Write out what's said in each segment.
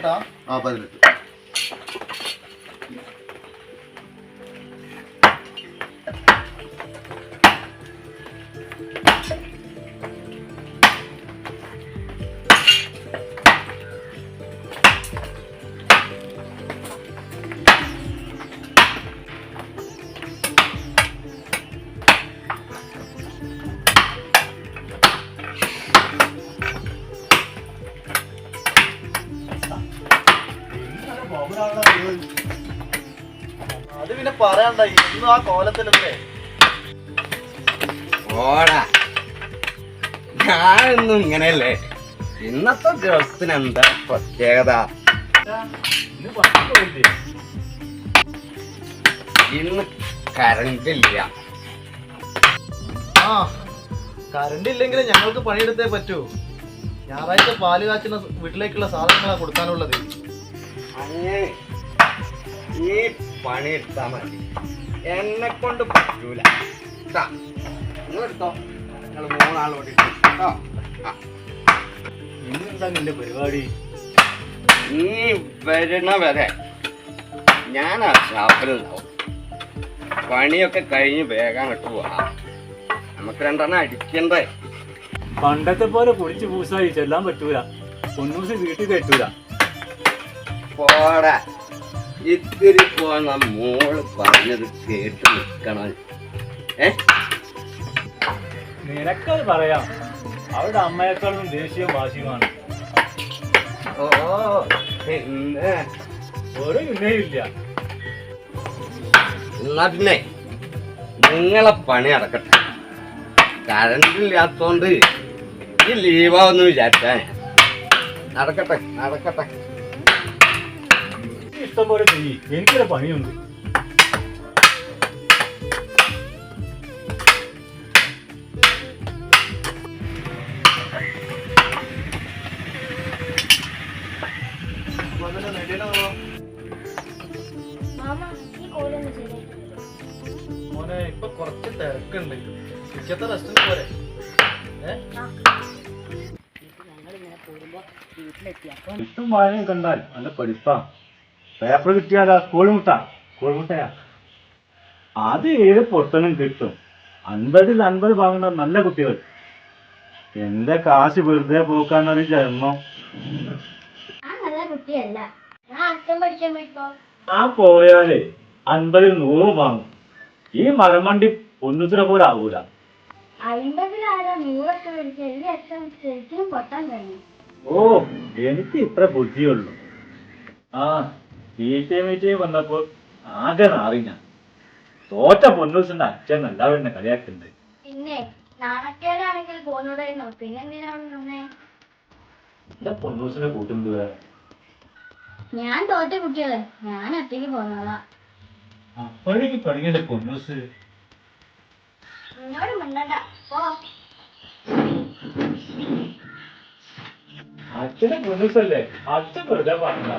പതിനെട്ടാ. ആ പതിനെട്ട്. അത് പിന്നെ പറയണ്ട ഇന്നും ആ കോലത്തിലല്ലേ? ഓടാ. ഞാനൊന്നും ഇങ്ങനെയല്ലേ? ഇന്നത്തെ ദിവസത്തിന് എന്താ പ്രത്യേകത? ഇന്ന് കരണ്ട് കറണ്ട് ഇല്ല ആ കറണ്ട് ഇല്ലെങ്കിൽ ഞങ്ങൾക്ക് പണിയെടുത്തേ പറ്റൂ. ഞായറാഴ്ച പാൽ കാച്ചുന്ന വീട്ടിലേക്കുള്ള സാധനങ്ങളാണ് കൊടുക്കാനുള്ളത്. അങ്ങനെ നീ എടുത്താൽ മതി. എന്നെ കൊണ്ട് പറ്റൂല. ട്ടാ, നിങ്ങൾ എടുത്തോ. നിങ്ങൾ മൂന്നാളോട് കേട്ടോ ഇന്നെന്താ നിന്റെ പരിപാടി? ഈ വരണ വരെ ഞാൻ ആ ഷാപ്പിലുണ്ടാവും. പണിയൊക്കെ കഴിഞ്ഞ് വേഗം കിട്ടു പോവാം. നമുക്ക് രണ്ടെണ്ണം അടിക്കണ്ടേ? പണ്ടത്തെ പോലെ പൊടിച്ച് പൂസായി. ചെല്ലാൻ പറ്റൂല. പൊന്നൂസ് വീട്ടിൽ കയറ്റൂല. പോടാ. ഇത്തിരി പോന്ന മോൾ പറഞ്ഞത് കേട്ട് നിൽക്കണം. ഏ? നിനക്കത് പറയാം. അവരുടെ അമ്മയെക്കാളും ദേഷ്യവും വാശിയുമാണ്. ഓ പിന്നെ? ഒരു ഇല്ല എന്നാ പിന്നെ? നിങ്ങളെ പണി അടക്കട്ടെ കറണ്ട് ഇല്ലാത്തോണ്ട് ഈ ലീവാന്ന് വിചാരിച്ചാ. നടക്കട്ടെ നടക്കട്ടെ. ഇഷ്ടം പോലെ ചെയ്യ് എനിക്കൊരു പണിയുണ്ട് മോനെ ഇപ്പൊ കുറച്ച് തിരക്കുണ്ട്. ഉച്ചത്തെ റെസ്റ്റിന് പോരെ. ഏ? ഞങ്ങളിങ്ങനെ പോരുമ്പോ വീട്ടിലെത്തി. അപ്പൊ ഇഷ്ടം വായനയും കണ്ടാൽ നല്ല പഠിപ്പാ. പേപ്പർ കിട്ടിയാലാ കോഴിമുട്ട കോഴിമുട്ടയാ അത് ഏഴ് പൊട്ടനും കിട്ടും. അൻപതിൽ അൻപത് വാങ്ങുന്ന നല്ല കുട്ടികൾ. എന്റെ കാശ് വെറുതെ പോക്കാന്നൊരു ജന്മം. ആ പോയാലേ അൻപതിൽ നൂറ് വാങ്ങും. ഈ മരമണ്ടി ഒന്നുത്തിനെ പോലെ ആവൂല. ഓ എനിക്ക് ഇത്ര ബുദ്ധിയുള്ളൂ. ആ മീറ്റേ വന്നപ്പോൾ വന്നപ്പോ ആകെ നാറി ഞാൻ. തോറ്റ പൊന്നൂസിന്റെ അച്ഛൻ എല്ലാവരും കളിയാക്കുന്നുണ്ട് പിന്നെ നാണക്കേടാണെങ്കിൽ പോന്നോടായിരുന്നു പിന്നെന്തിനാണ് നിന്നേ? എന്റെ പൊന്നൂസിനെ കൂട്ടുന്നത് ഞാൻ തോറ്റ കുട്ടികളെ. ഞാൻ ഒറ്റയ്ക്ക് പോന്നോളാ അപ്പോഴേക്ക് തുടങ്ങിയല്ലേ പൊന്നൂസ്? എന്നോട് മിണ്ടണ്ട. പോ. അച്ഛനെ പൊന്നൂസല്ലേ? അച്ഛൻ വെറുതെ പറഞ്ഞ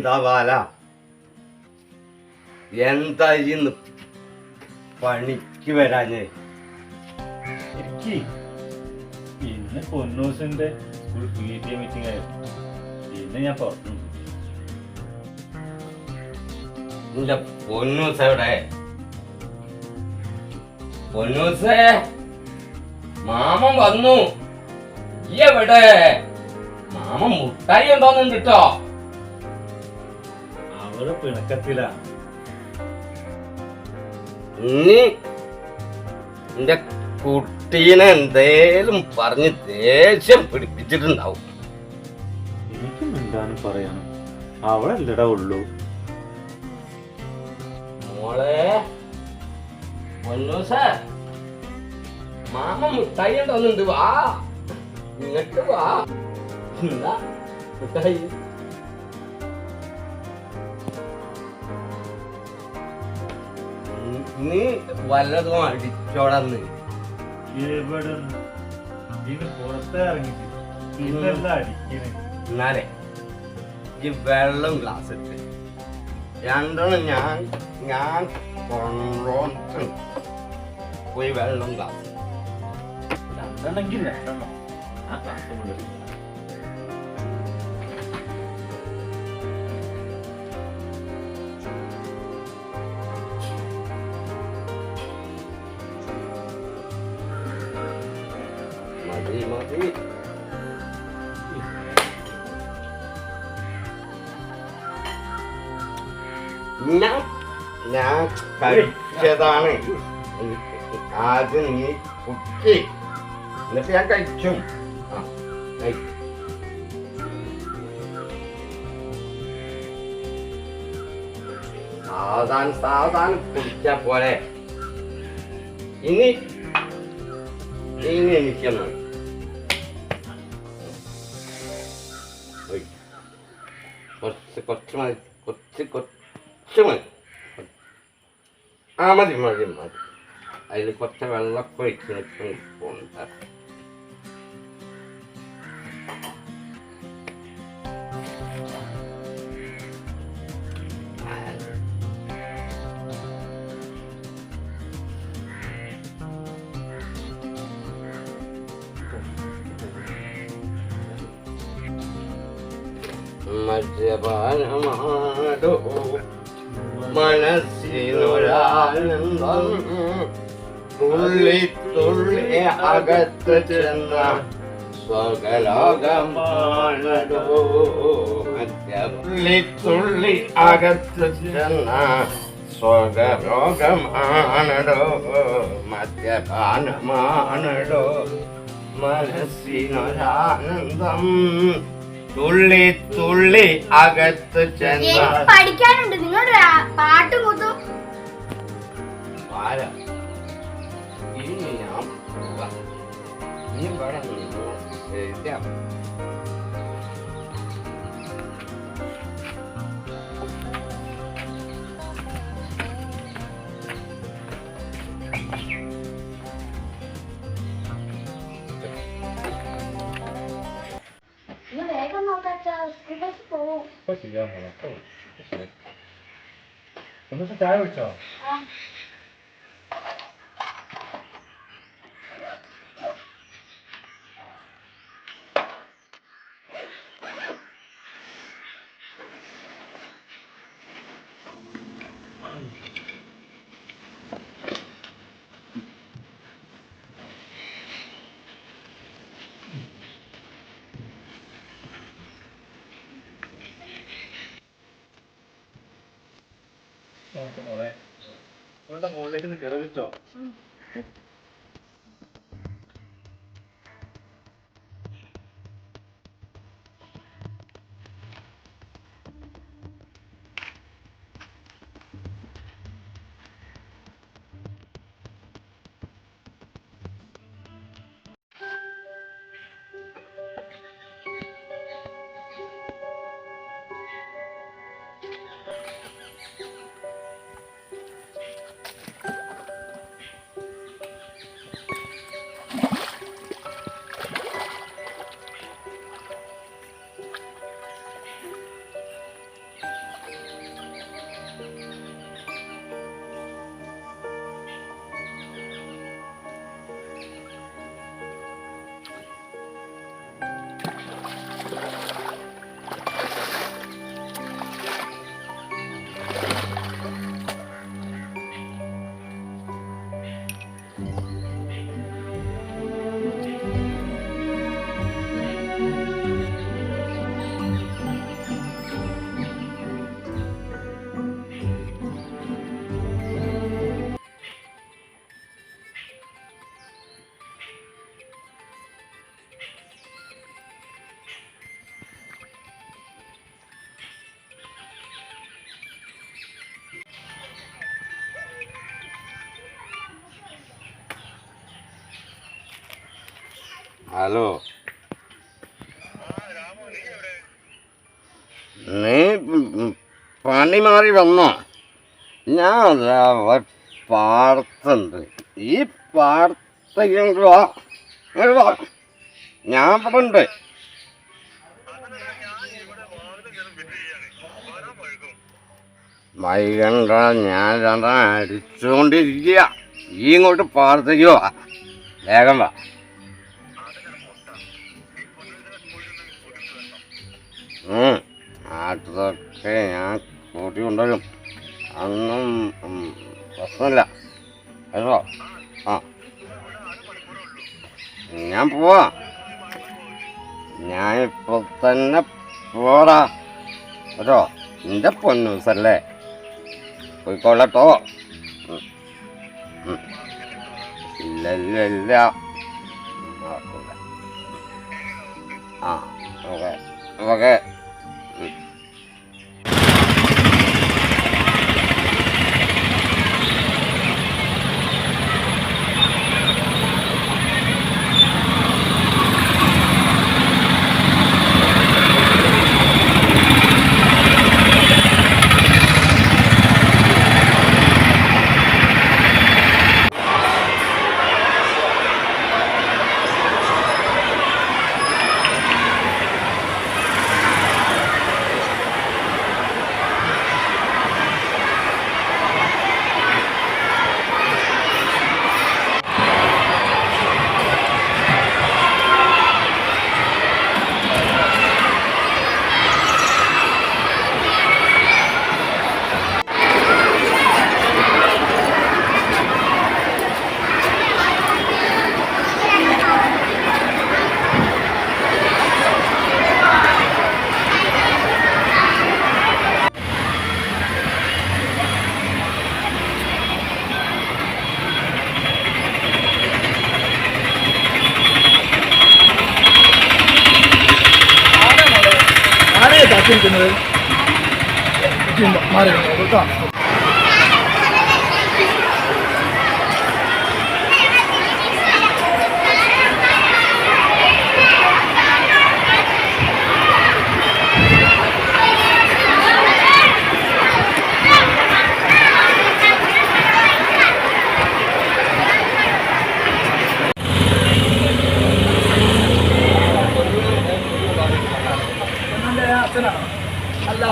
എന്താ വാല എന്താ ഇന്ന് പണിക്ക് വരാഞ്ഞേ? എനിക്ക് ഇന്ന് പൊന്നൂസിന്റെ school P T A meeting ആയിരുന്നു ഇന്ന് ഞാൻ പുറത്തു നിന്റെ പൊന്നൂസ് എവിടെ? പൊന്നൂസേ മാമൻ വന്നു. ഈ എവിടെ? മാമൻ മുട്ടായി ഉണ്ടോന്നുണ്ട് കേട്ടോ. അവൾ പിണക്കത്തിലാണ് നീ എന്റെ കുട്ടീനെ എന്തേലും പറഞ്ഞ് ദേഷ്യം പിടിപ്പിച്ചിട്ടുണ്ടാവും. എനിക്ക് മിണ്ടാനും പറയാനും? എല്ലട ഉള്ളൂ. മോളെ പൊന്നൂസേ മാമ മുട്ടായി ഉണ്ടോന്നുണ്ട് വാ. ഇങ്ങോട്ട് വാ. എന്താ നീ വല്ലതും അടിച്ചോടന്ന് എവിടെ പുറത്തേ അടിക്കണേ. എന്നാലേ ഈ വെള്ളം ഗ്ലാസ് ഇട്ട്. രണ്ടെണ്ണം ഞാൻ ഞാൻ കൊണ്ടോണ്ട് പോയി വെള്ളം ഗ്ലാസ് രണ്ടെണ്ണെങ്കിൽ രണ്ടെണ്ണം. ആ ക്ലാസ് മുതൽ കഴിച്ചതാണ് ആദ്യം നീ കുട്ടി എന്നിട്ട് ഞാൻ കഴിച്ചു ആ കഴിച്ചു സാവധാനം സാവധാനം കുടിച്ചാ പോലെ ഇനി ഇനി എനിക്കൊന്ന് ഒയ്. കുറച്ച് കുറച്ച് മതി കുറച്ച് കുറച്ച് മതി. ആ മതി മതി മതി. അതിൽ കുറച്ച് വെള്ളമൊക്കെ ഒഴിച്ച് അകത്ത് ചെന്ന സ്വകലോകം തുള്ളി അകത്ത് ചെന്ന സ്വകലോകമാണടോ മദ്യപാനമാണടോ മനസ്സിനൊരാനന്ദം. തുള്ളി തുള്ളി അകത്ത് ചെന്ന പഠിക്കാനുണ്ട്. നിങ്ങളുടെ പാട്ട് കൂത്തു ആരാ നീ ഇവിടെ നിന്നോ. ശരിയാ. ഇന്ന് വേഗം നോക്കാച്ചാ സ്കൂൾ ബസ് പോവും ഇപ്പൊ ചെയ്യാൻ പോകാം ഓ, ശരി. എന്നിട്ട് ചായ കുടിച്ചോ ആ നോക്ക് മോളെ ഇവളുടെ മുകളിലേക്ക് ഒന്ന് കയറി വെച്ചോ ഹലോ നീ പണി മാറി വന്നോ? ഞാൻ പാടത്തുണ്ട്. ഈ പാടത്തേക്ക്. ഞാൻ ഉണ്ട്. വൈകണ്ട ഞാൻ രണ്ടാ അടിച്ചുകൊണ്ടിരിക്കുക. ഈ ഇങ്ങോട്ട് പാടത്തേക്ക് വേഗം വാ. അതൊക്കെ ഞാൻ കൂട്ടി കൊണ്ടുവരും. അന്നും പ്രശ്നമില്ല. കേട്ടോ? ആ. ഞാൻ പോവാ. ഞാൻ ഇപ്പൊ തന്നെ പോടാ. കേട്ടോ? എന്റെ പൊന്നൂസല്ലേ? പോയിക്കോളട്ടോ. ഇല്ല ഇല്ല ഇല്ല ആ ഓക്കെ. ഓക്കെ.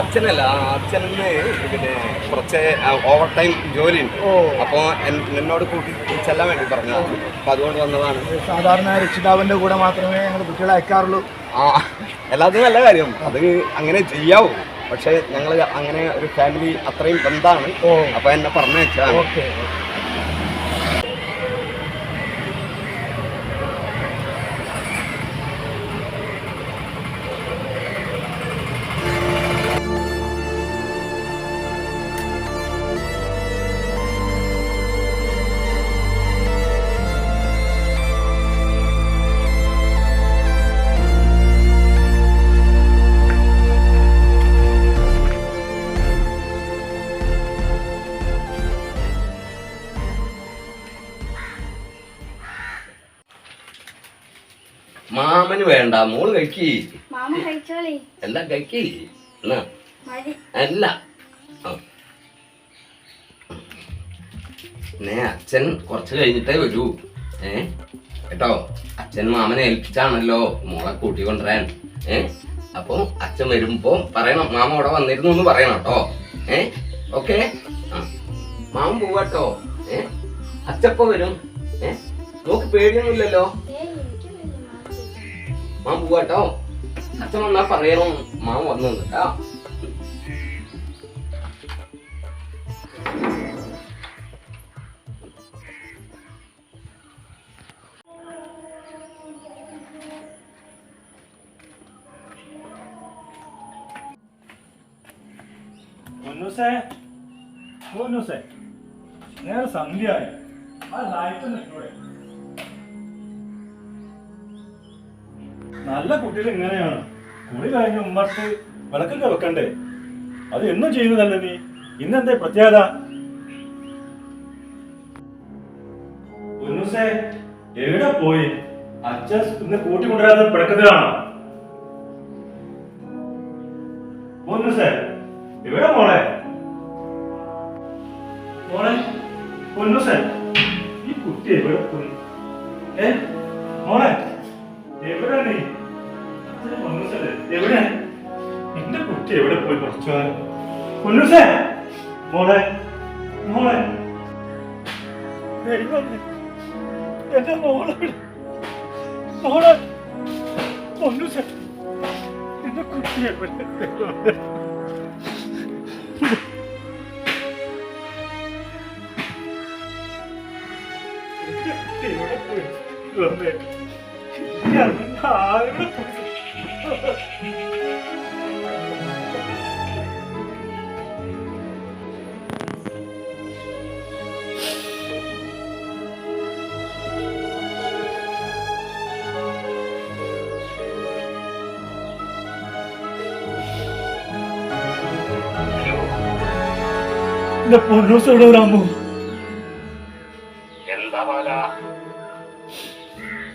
അച്ഛനല്ല അച്ഛനെന്ന് പിന്നെ കുറച്ച് ഓവർ ടൈം ജോലിയുണ്ട്. ഉണ്ട് അപ്പോൾ എന്നോട് കൂട്ടി ചെല്ലാൻ വേണ്ടി പറഞ്ഞു. അപ്പോൾ അതുകൊണ്ട് വന്നതാണ്. സാധാരണ രക്ഷിതാവിന്റെ കൂടെ മാത്രമേ ഞങ്ങൾ കുട്ടികളെ അയക്കാറുള്ളൂ. ആ എല്ലാത്തിനും നല്ല കാര്യം. അത് അങ്ങനെ ചെയ്യാവൂ. പക്ഷേ ഞങ്ങൾ അങ്ങനെ ഒരു ഫാമിലി അത്രയും ബന്ധമാണ്. അപ്പോൾ എന്നെ പറഞ്ഞു വെച്ചതാണ് മാമന് വേണ്ട മോൾ കഴിക്കി. എല്ലാം കഴിക്കി. അല്ല. ഏ അച്ഛൻ കുറച്ച് കഴിഞ്ഞിട്ടേ വരൂ. ഏ? കേട്ടോ? അച്ഛൻ മാമനെ ഏൽപ്പിച്ചാണല്ലോ മോളെ കൂട്ടി കൊണ്ടുവരാൻ. ഏ? അപ്പൊ അച്ഛൻ വരുമ്പോ പറയണം. മാമ അവിടെ വന്നിരുന്നു എന്ന് പറയണം കേട്ടോ. ഏ? ഓക്കെ? മാമൻ പോവാട്ടോ. ഏ? അച്ഛപ്പോ വരും? ഏ? നോക്ക് പേടിയൊന്നുമില്ലല്ലോ? മാമ മാമൻ പോവാട്ടോ അച്ഛൻ വന്നാ പറയണം മാമൻ വന്നു കേട്ടോ മുന്നൂസേ മുന്നൂസേ നേരെ സന്ധ്യയായി ആ ലൈറ്റ് നിൽക്കൂടെ നല്ല കുട്ടികൾ ഇങ്ങനെയാണ്. കുളി കഴിഞ്ഞ് ഉമ്മർത്ത് വിളക്കൊക്കെ വെക്കണ്ടേ? അത് എന്നും ചെയ്യുന്നതല്ല നീ? ഇന്നെന്തേ പ്രത്യേകത? എവിടെ പോയി? അച്ഛൻ ഇന്ന് കൂട്ടിക്കൊണ്ടുവരാതെ പിടക്കത്തിലാണോ? എന്റെ മോളെ? മോളെ പൊന്നൂസേ എന്റെ കുട്ടിയെ ആരുടെ എന്റെ പൊന്നൂസ് എവിടെ വരാമോ എന്താ പാല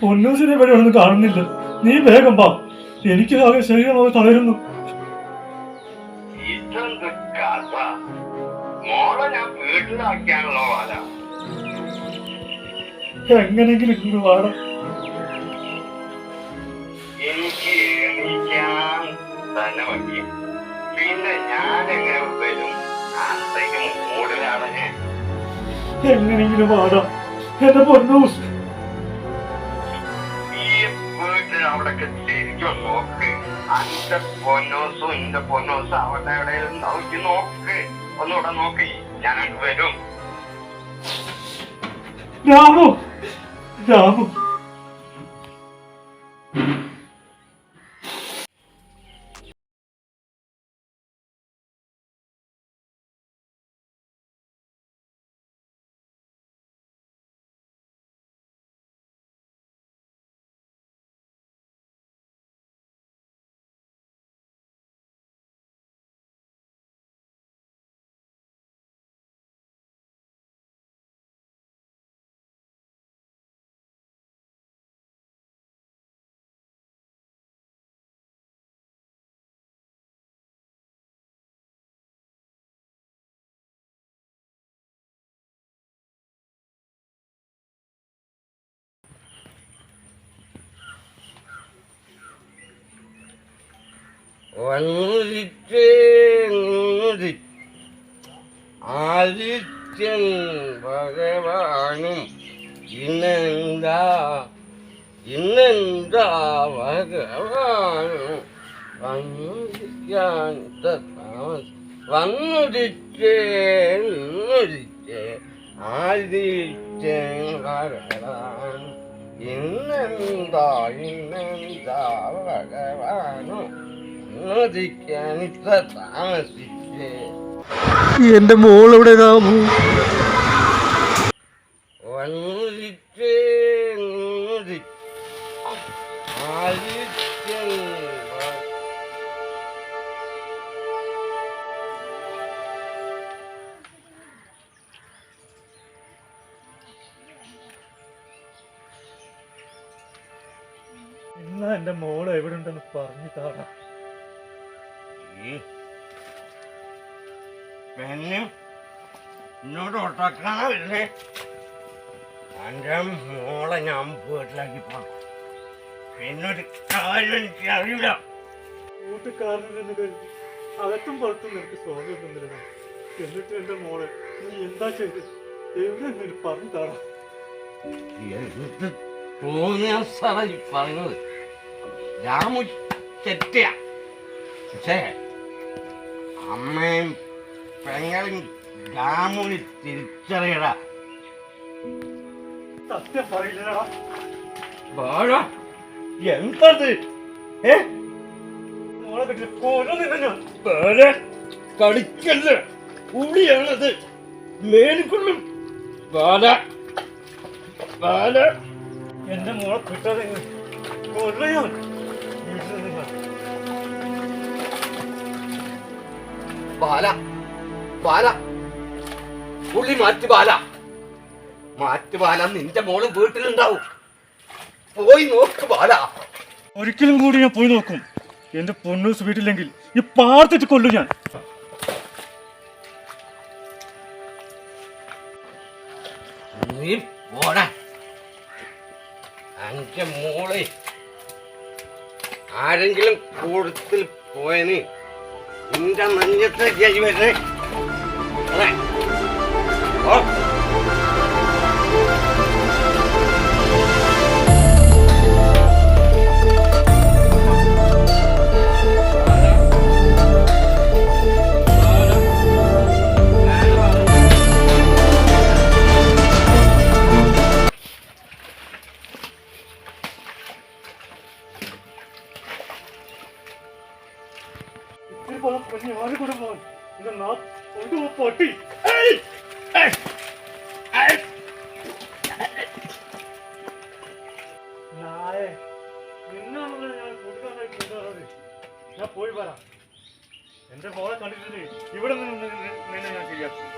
പൊന്നൂസിനെ ഇവിടെ ഒന്നും കാണുന്നില്ല. നീ വേഗം വാ. എനിക്ക് ആകെ ശരീരമാകെ തളരുന്നു. ഞാൻ വീട്ടിലാക്കിയാണല്ലോ പാല എങ്ങനെങ്കിലും ഇന്ന് വാടാ. എനിക്ക് എണീക്കാൻ തന്നെ മതി പിന്നെ ഞാൻ എങ്ങനെ വരും? എങ്ങനെങ്കിലും വാടാ? എന്റെ പൊന്നൂസ് അവിടൊക്കെ ശരിക്കും നോക്ക്. അന്റെ പൊന്നോസും എന്റെ പൊന്നോസും അവിടെ എവിടെയും നോക്കി നോക്ക്. ഒന്നുകൂടെ നോക്കി. ഞാൻ വരും. രാമു. രാമു. വന്നിട്ട് ആദിത്യൻ ഭഗവാനും ഇന്നെന്താ ഇന്നെന്താ ഭഗവാനും വന്നിരിക്കാൻ വന്നിരിച്ചേ നിന്നിരിച്ചേ ആദിത്യൻ ഭഗവാൻ ഇന്നെന്താ ഇന്നെന്താ ഭഗവാനും എന്റെ മോൾ എവിടെ പറഞ്ഞു തോന്നിയ സാറാ ഈ പറയുന്നത്. രാമു തെറ്റിയ പക്ഷേ അമ്മയും പെങ്ങളും രാമുവിന് തിരിച്ചറിയടാ. സത്യം പറയില്ലടാ. ബാഴ എന്തത്? ഏ? മോളെ കൊല്ലുന്നില്ല കളിക്കല്ല? ഉളിയാണത്. മേലിക്കൊള്ളും ബാല. ബാല. എന്റെ മോളെ കിട്ടാതെ കൊല്ലയാൻ ബാല. ബാല. പുള്ളി മാറ്റി ബാല. മാറ്റി ബാല നിന്റെ മോൾ വീട്ടിലുണ്ടാവും. പോയി നോക്ക് ബാല. ഒരിക്കലും കൂടി ഞാൻ പോയി നോക്കും. എന്റെ പൊന്നൂസ് വീട്ടില്ലെങ്കിൽ ഈ പാർത്തിട്ട് കൊല്ലും ഞാൻ. ഓടാ അഞ്ച മോളെ. ആരെങ്കിലും കൂടുതൽ പോയന് നിന്റെ നെഞ്ഞത്തെ ജയി വരുന്നേ ഓ. പൊട്ടി! നായേ, നിന്നാണല്ലോ ഞാൻ കൂട്ടുകാരായി കൊണ്ടുവന്നത്. പോയി വരാം. എന്റെ മോളെ കണ്ടിട്ടില്ലേ? ഇവിടെ നിന്ന് ഞാൻ ശരിയാക്കും.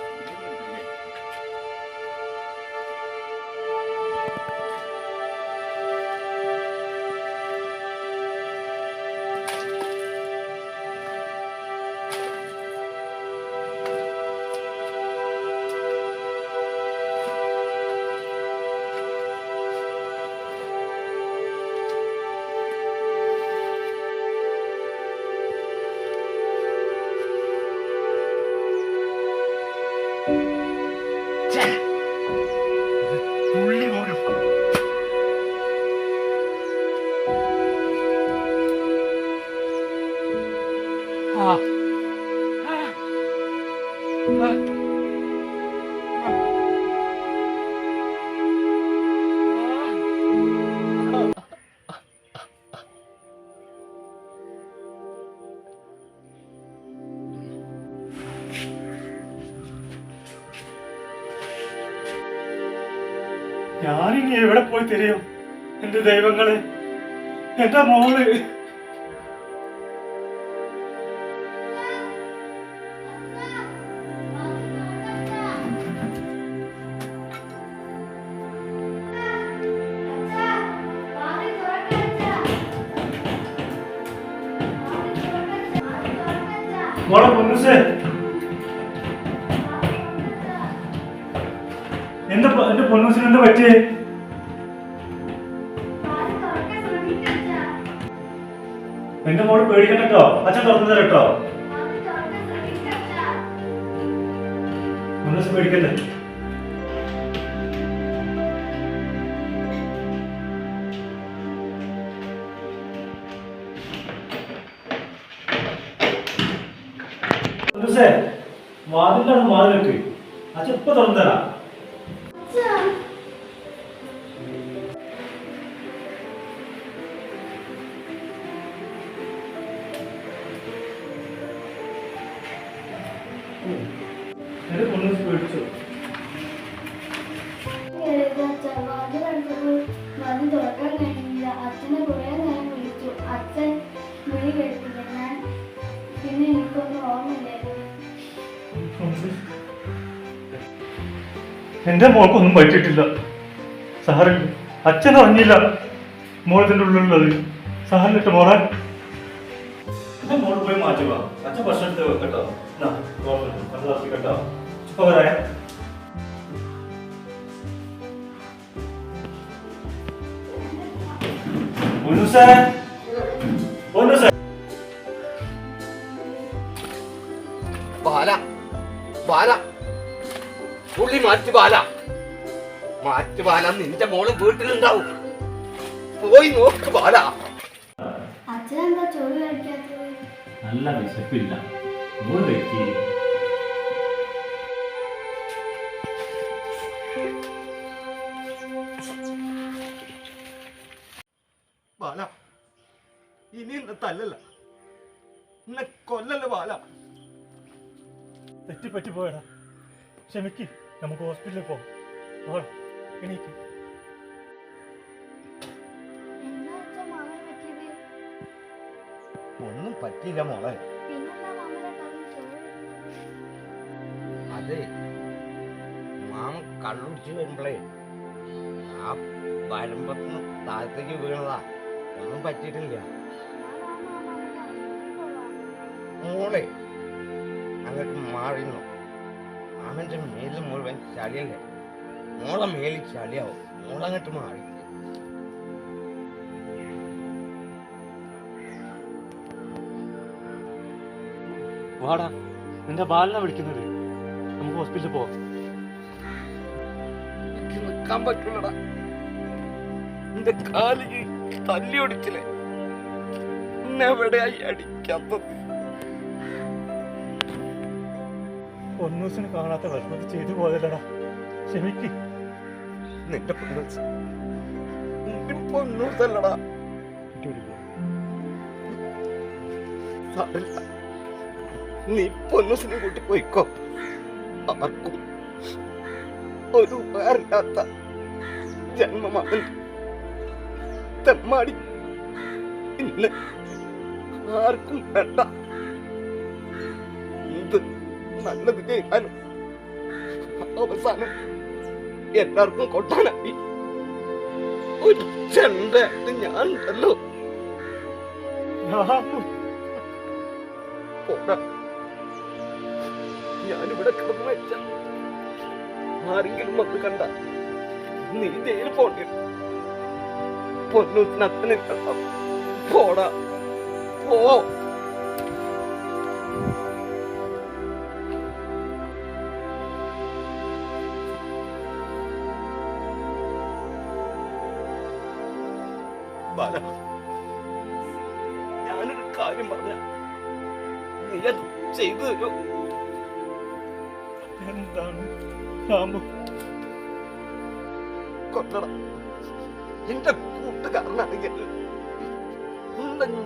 എവിടെ പോയി തിരയും? എന്റെ ദൈവങ്ങളെ എന്റെ മോൾ. പൊന്നൂസ് പേടിക്കല്ലേ വാതിലാണ് വാതിലേക്ക് അച്ഛൻ ഇപ്പൊ തുറന്നു തരാം എന്റെ മോൾക്കൊന്നും പറ്റിയിട്ടില്ല. സാറില്ല അച്ഛൻ അറിഞ്ഞില്ല മോളിതിന്റെ ഉള്ളിലുള്ളത്. സാറിലിട്ട് മോളെ. പോയി മാറ്റുക അച്ഛൻ ഭക്ഷണം എടുത്ത് വെക്കട്ടോ ബാല ബാല. പുള്ളി മാറ്റി ബാല. മാറ്റ് ബാല നിന്റെ മോളും വീട്ടിലുണ്ടാവും. പോയി നോക്ക് ബാല. അച്ഛനെന്താ ചോറ് കഴിക്കാത്തത്? നല്ല വിശപ്പില്ല. മോൾ വെക്കി ബാല ഇനി എന്നെ തല്ലല്ല. എന്നെ കൊല്ലല്ല ബാല. തെറ്റിപ്പറ്റി പോയടാ. ക്ഷമിക്ക് നമുക്ക് ഹോസ്പിറ്റലിൽ പോകാം. പോകാം എണീക്ക് ഒന്നും പറ്റിയില്ല മോളെ. അതെ. മാമ കള്ളുടിച്ച് വരുമ്പളേ ആ വരമ്പത്തിന് താഴത്തേക്ക് വീണതാ. ഒന്നും പറ്റിയിട്ടില്ല. മോളെ അങ്ങോട്ട് മാറിന്നു. മാമന്റെ മേലിൽ മുഴുവൻ ചളിയല്ലേ? മോളെ മേലിൽ ചളിയാവും. മോളങ്ങട്ട് മാറി. വാടാ നിന്റെ ബാലിനെ വിളിക്കുന്നത്. നമുക്ക് ഹോസ്പിറ്റലിൽ പോവാം. നിൽക്കാൻ പറ്റുള്ളടാ നിന്റെ കാലി തല്ലി ഒടിച്ചില്ലേ? എവിടെയായി അടിക്കാത്തത് ഒന്നൂസിന് കാണാത്ത വിഷമത്തിൽ ചെയ്തു പോയല്ലടാ ക്ഷമിക്ക്. നിന്റെ. നീ പൊന്നൂസിനെ കൂട്ടി പോയിക്കോ. ആർക്കും ഒരു ഉപകാരമില്ലാത്ത ജന്മമകൻ തെമ്മാടി. ഇന്ന് ആർക്കും വേണ്ട. നല്ലത് ചെയ്യാനും അവസാനം എല്ലാവർക്കും കൊട്ടാനായി ഒരു ചെണ്ടായിട്ട് ഞാൻ ഉണ്ടല്ലോ ഞാനിവിടെ കിടന്നു വെച്ച ആരെങ്കിലും വന്ന് കണ്ട നീ ജയിൽ പോണ്ടി കണ്ട. പോടാ. പോ. ചെയ്തു. തരൂ എന്താണ് രാമു? കൊല്ലട എന്റെ കൂട്ടുകാരനാണെങ്കിൽ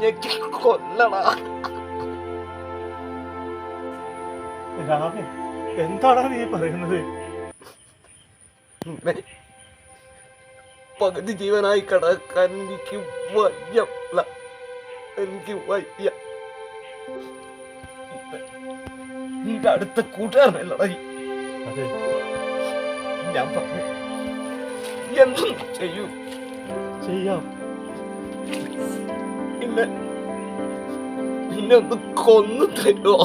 ഞെക്കി കൊല്ലടാ രാമു എന്താടാ നീ പറയുന്നത്? പകുതി ജീവനായി കിടക്കാൻ എനിക്ക് വയ്യ. എനിക്ക് വയ്യ. നിന്റെ അടുത്ത കൂട്ടുകാരനല്ലടാ ഈ. അതെ. ഞാൻ പറഞ്ഞു എന്തും ചെയ്യൂ. ചെയ്യാം. പിന്നെ പിന്നെ ഒന്ന് കൊന്നു തരുമോ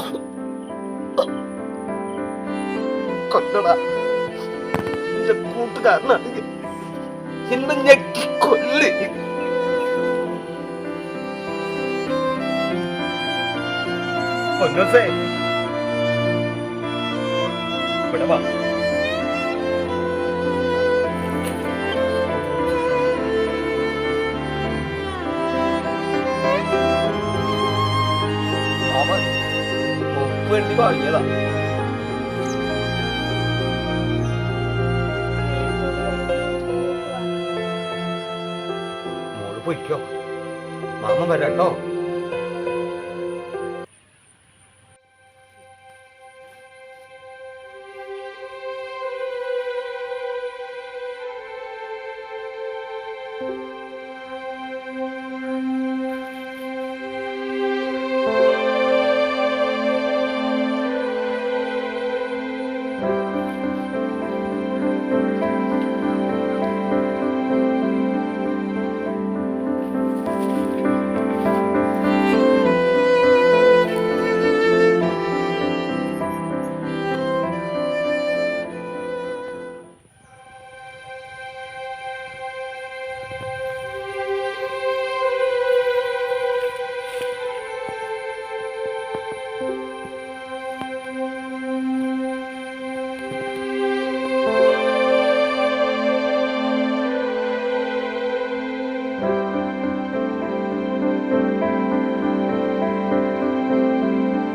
കൊല്ലടാ. നിന്റെ കൂട്ടുകാരനാണെങ്കിൽ ഇന്ന് ഞെക്കി കൊല്ല്. ഇവിടെ വാ. വേണ്ടി വാങ്ങിയതാ. മോൾ പൊയ്ക്കോ. മാമ വരട്ടോ.